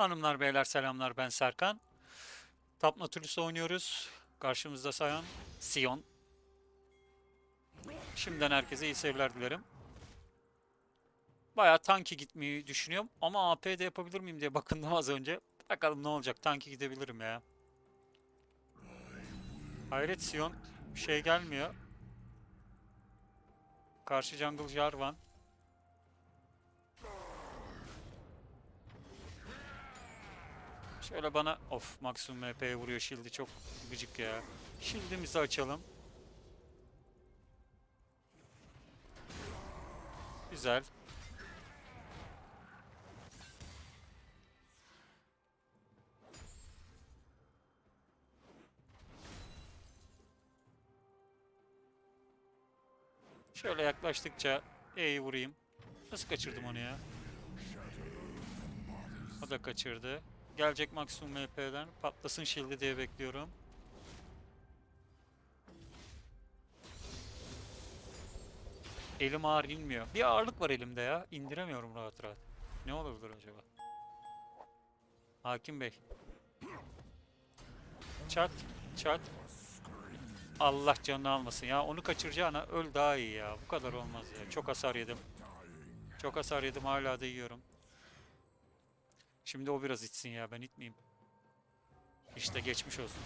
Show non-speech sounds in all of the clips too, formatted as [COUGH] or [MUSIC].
Hanımlar beyler selamlar ben Serkan. Nautilus oynuyoruz. Karşımızda Sayan, Sion. Şimdiden herkese iyi seyirler dilerim. Bayağı tanki gitmeyi düşünüyorum ama AP de yapabilir miyim diye bakındım az önce. Bakalım ne olacak tanki gidebilirim ya. Hayret Sion bir şey gelmiyor. Karşı jungle Jarvan. Şöyle bana of maksimum MP'ye vuruyor shield'i çok gıcık ya. Shield'imizi açalım. Güzel. Şöyle yaklaştıkça E'yi vurayım. Nasıl kaçırdım onu ya? O da kaçırdı. Gelecek maksimum MP'den. Patlasın shield'i diye bekliyorum. Elim ağır inmiyor. Bir ağırlık var elimde ya. İndiremiyorum rahat rahat. Ne olabilir acaba? Hakim Bey. Çat, çat. Allah canını almasın ya. Onu kaçıracağına öl daha iyi ya. Bu kadar olmaz ya. Çok hasar yedim. Çok hasar yedim. Hala da yiyorum. Şimdi o biraz içsin ya. Ben itmeyeyim. İşte geçmiş olsun.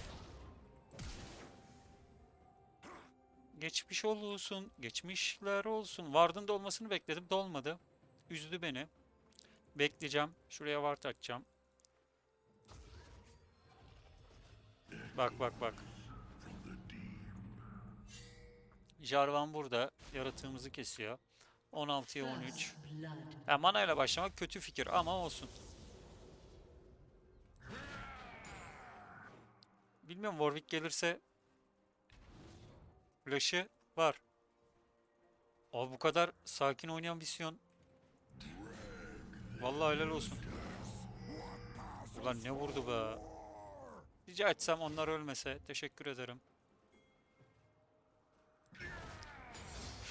Geçmiş olsun. Geçmişler olsun. Vardın da olmasını bekledim. Dolmadı. Üzdü beni. Bekleyeceğim. Şuraya vart atacağım. Bak bak bak. Jarvan burada. Yaratığımızı kesiyor. 16'ya 13. Ya mana ile başlamak kötü fikir ama olsun. Bilmiyorum Warwick gelirse Flash'ı var. Abi bu kadar sakin oynayan Visyon. Vallahi helal olsun. Ulan ne vurdu be. Rica etsem onlar ölmese. Teşekkür ederim.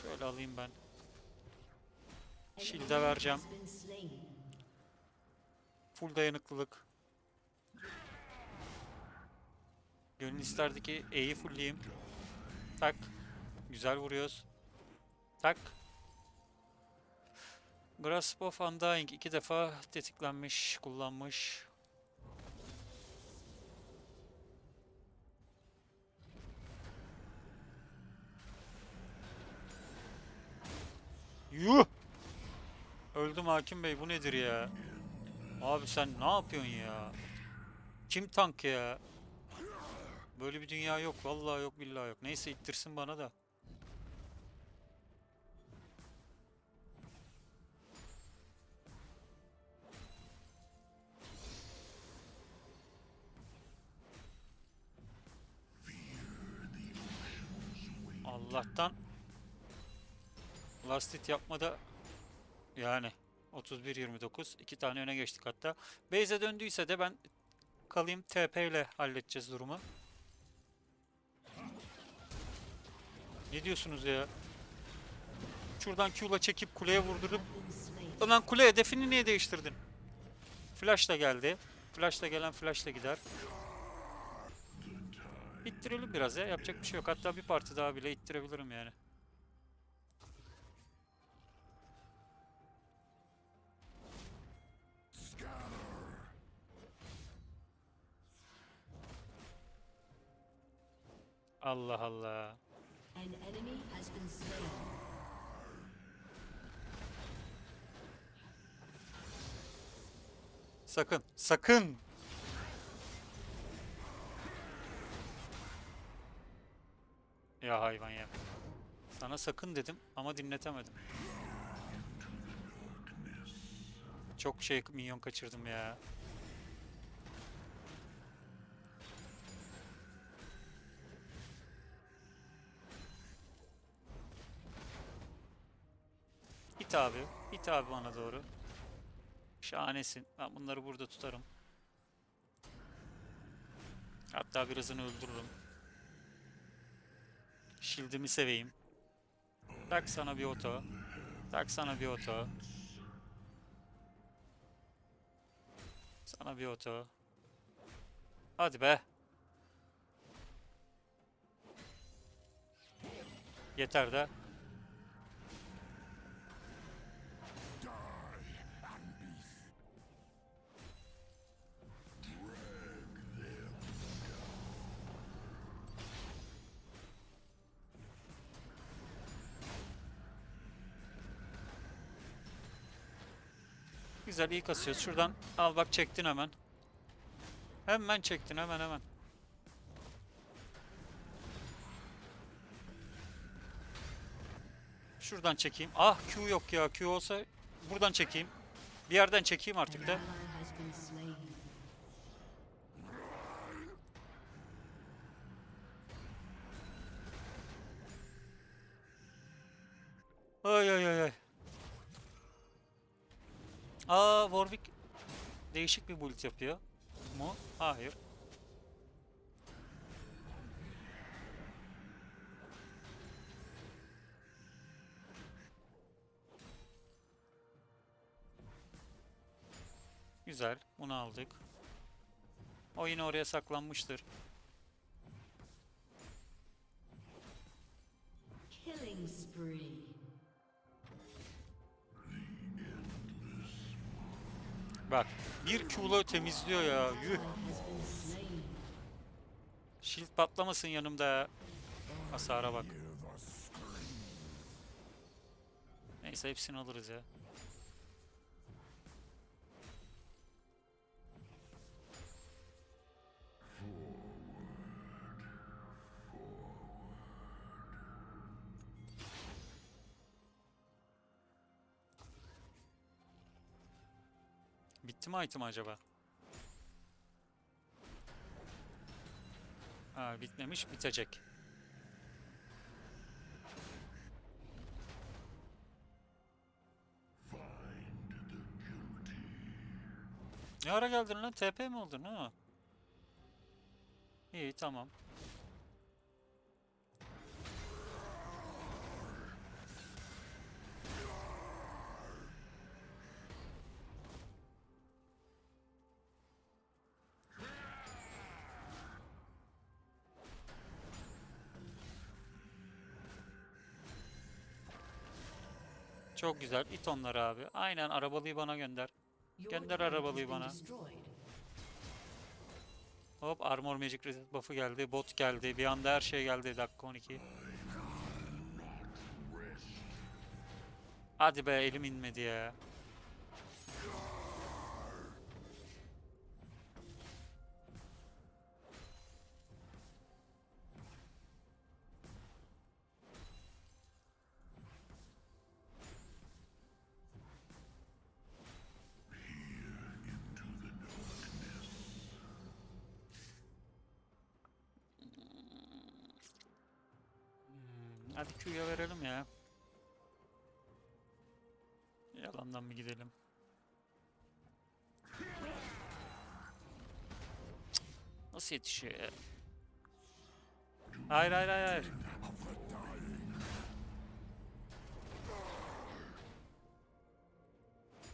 Şöyle alayım ben. Shield'e vereceğim. Full dayanıklılık. Gönül isterdi ki E'yi fullleyeyim. Tak. Güzel vuruyoruz. Tak. Grasp of Undying iki defa tetiklenmiş, kullanmış. Yuh! Öldüm Hakim Bey bu nedir ya? Abi sen ne yapıyorsun ya? Kim tank ya? Böyle bir dünya yok. Vallahi yok billahi yok. Neyse ittirsin bana da. Allah'tan last hit yapmada yani 31-29 iki tane öne geçtik hatta. Base'e döndüyse de ben kalayım TP ile halledeceğiz durumu. Ne diyorsunuz ya? Şuradan Q'la çekip kuleye vurdurup Lan kule hedefini niye değiştirdin? Flash da geldi. Flash da gelen flash da gider. İttirelim biraz ya. Yapacak bir şey yok. Hatta bir parti daha bile ittirebilirim yani. Allah Allah. Sakın, sakın. Ya hayvan ya. Sana sakın dedim ama dinletemedim. Çok şey minyon kaçırdım ya. İt abi, it abi bana doğru. Şahanesin. Ben bunları burada tutarım. Hatta birazını öldürürüm. Shield'imi seveyim. Tak sana bir oto. Tak sana bir oto. Sana bir oto. Hadi be. Yeter de. Güzel iyi kasıyoruz. Şuradan al bak çektin hemen. Hemen çektin hemen hemen. Şuradan çekeyim. Ah Q yok ya. Q olsa buradan çekeyim. Bir yerden çekeyim artık da. Değişik bir build yapıyor. Mu? Hayır. Güzel. Bunu aldık. O yine oraya saklanmıştır. Killing spree. Bak. Bir Q'la temizliyor ya. Yuh. Shield patlamasın yanımda ya. Hasara bak. Neyse hepsini alırız ya. Mi acaba? Ha bitmemiş bitecek. Ne ara geldin lan? TP mi oldun ha? İyi tamam. Çok güzel. İt onları abi. Aynen arabalıyı bana gönder. Gönder arabalıyı bana. Hop Armor Magic Reset buff'ı geldi. Bot geldi. Bir anda her şey geldi. Dakika 12. Hadi be elim inmedi ya. Hadi Q'ya verelim ya. Yalandan mı gidelim? Nasıl yetişiyor ya? Hayır hayır hayır hayır.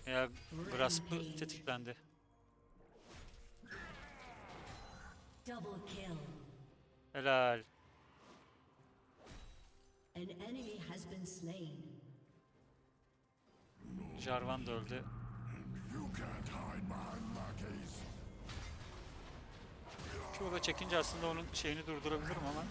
Ya Grasp'ı tetiklendi. Helal. An enemy has been slain. Jarvan da öldü. Q'da çekince aslında onun şeyini durdurabilirim ama.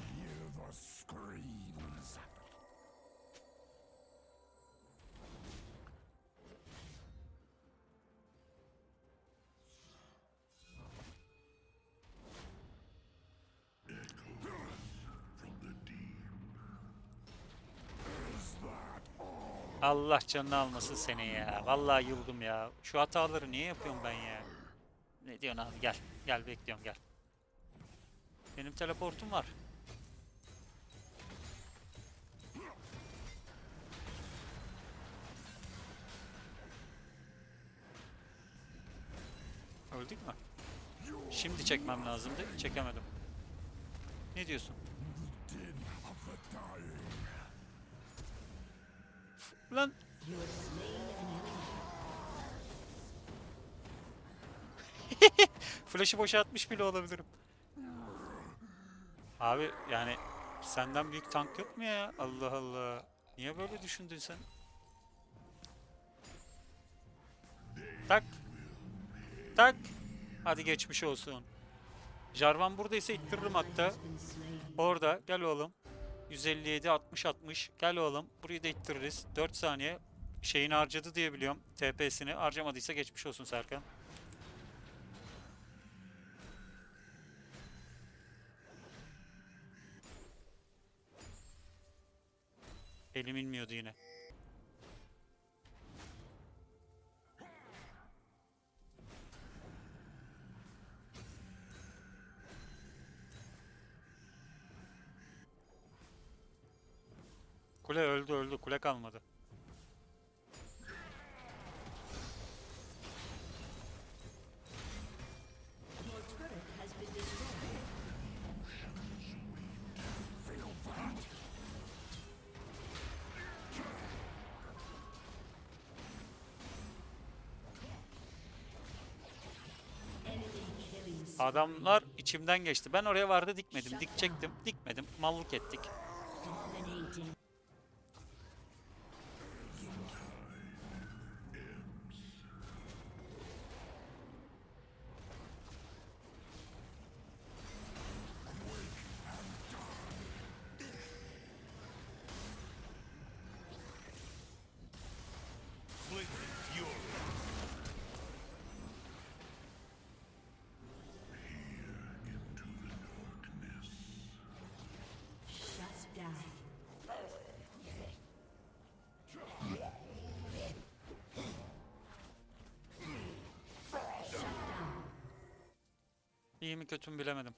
Allah canını almasın seni ya. Vallahi yıldım ya. Şu hataları niye yapıyorum ben ya? Ne diyorsun abi gel. Gel bekliyorum gel. Benim teleportum var. Öldük mü? Şimdi çekmem lazımdı. Çekemedim. Ne diyorsun? Lan. [LAUGHS] Flash'ı boşa atmış bile olabilirim. Abi yani senden büyük tank yok mu ya? Allah Allah. Niye böyle düşündün sen? Tak. Tak. Hadi geçmiş olsun. Jarvan buradaysa ittiririm hatta. Orada gel oğlum. 157 60 60. Gel oğlum. Burayı da ittiririz. 4 saniye. Şeyini harcadı diye biliyorum. TP'sini harcamadıysa geçmiş olsun Serkan. Elim inmiyordu yine. Kule öldü öldü. Kule kalmadı. Adamlar içimden geçti. Ben oraya vardı dikmedim. Dikecektim. Dikmedim. Mallık ettik. İyi mi kötü mü bilemedim.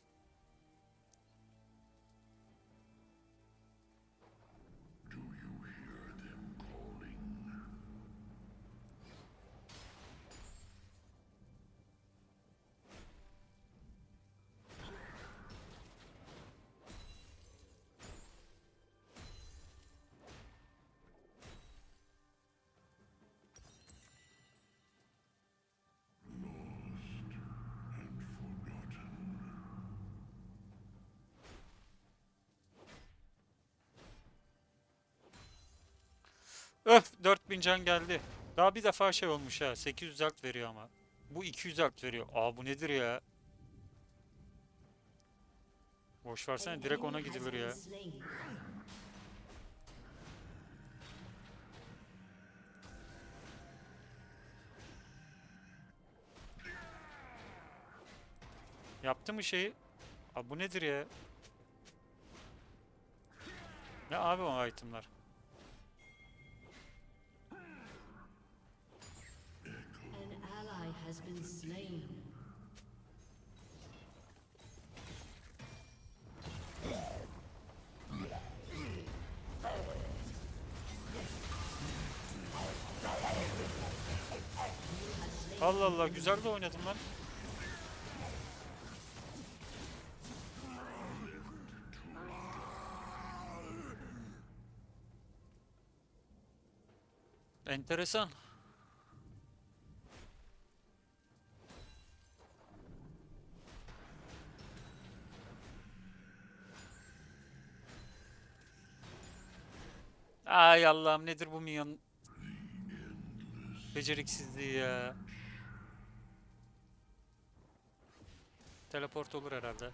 Öf 4000 can geldi. Daha bir defa şey olmuş ha. 800 alt veriyor ama. Bu 200 alt veriyor. Aa bu nedir ya? Boş versene direkt ona gidilir ya. Yaptı mı şeyi? Aa bu nedir ya? Ne abi o itemlar? Been slain. Allah Allah güzel de oynadım lan. Enteresan. Allah'ım nedir bu minyon beceriksizliği ya. Teleport olur herhalde.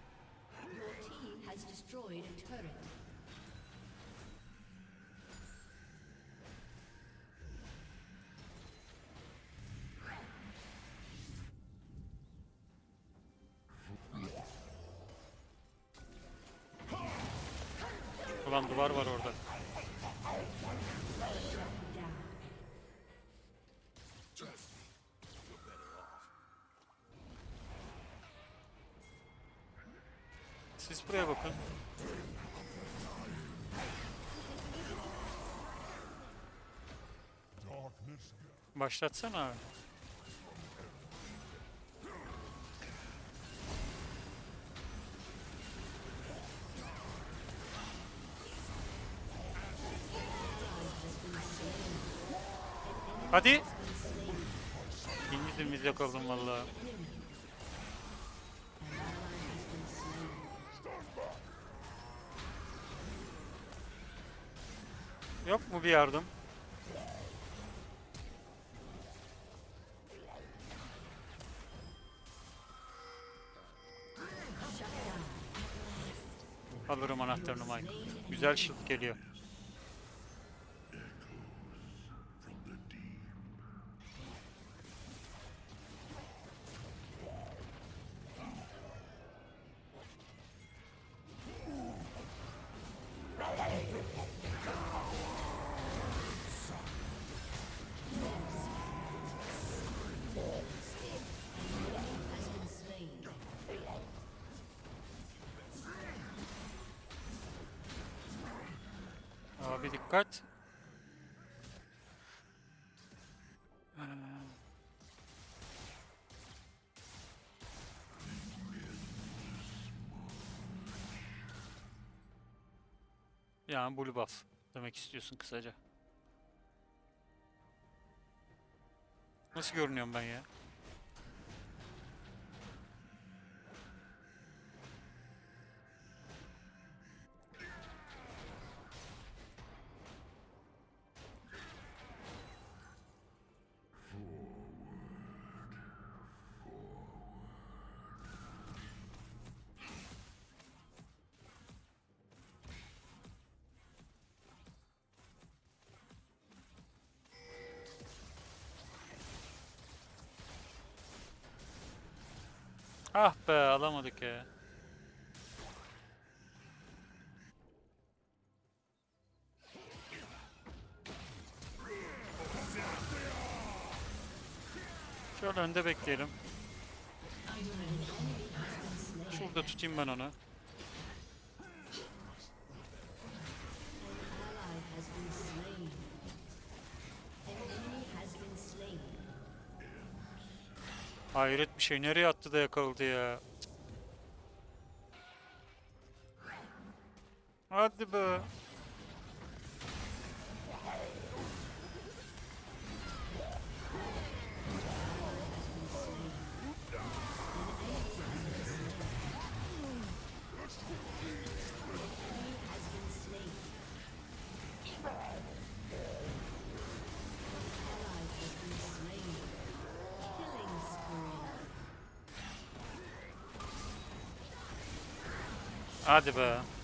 Ulan duvar var orada. Buraya bakın. Başlatsana abi. Hadi. İngilizimiz yakaladım valla. Yok mu bir yardım? Alırım anahtarını Mike. Güzel shield geliyor. Abi dikkat. Ee, Yani blue buff demek istiyorsun kısaca. Nasıl görünüyorum ben ya? Ah be alamadık ya. Şöyle önde bekleyelim. Şurada tutayım ben onu. Hayret bir şey. Nereye attı da yakaladı ya. Hadi be. Hadi be.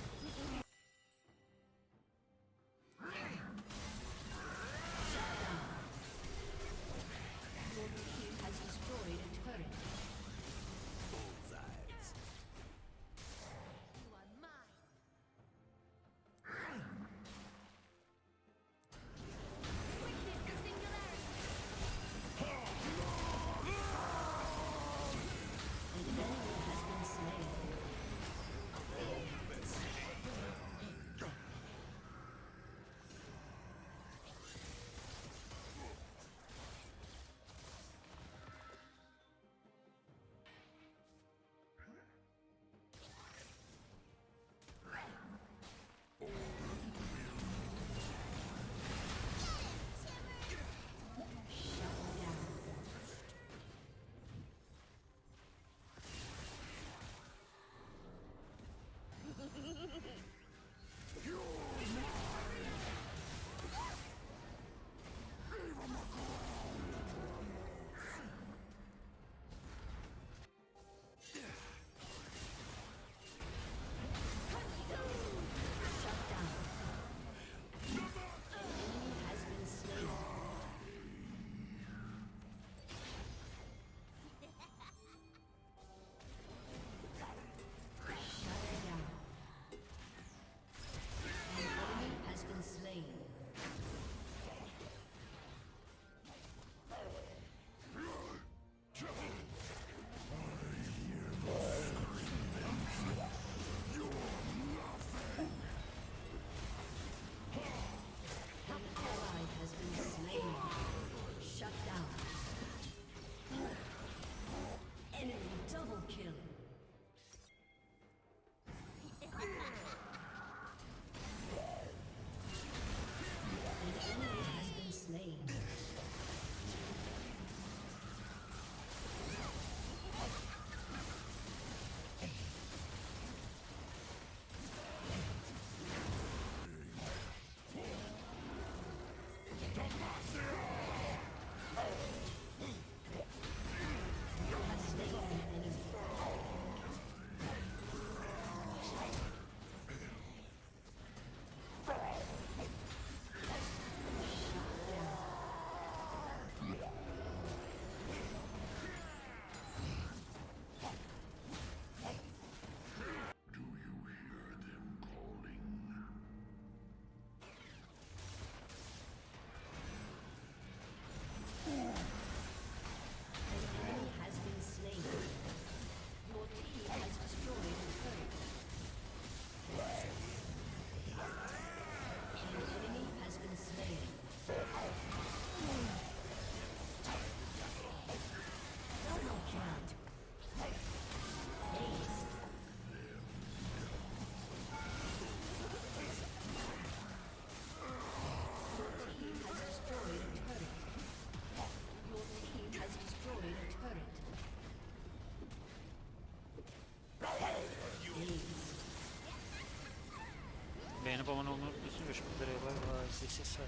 Abone olmayı unutmayın. Görüşmek üzere. Bay bay. Size ses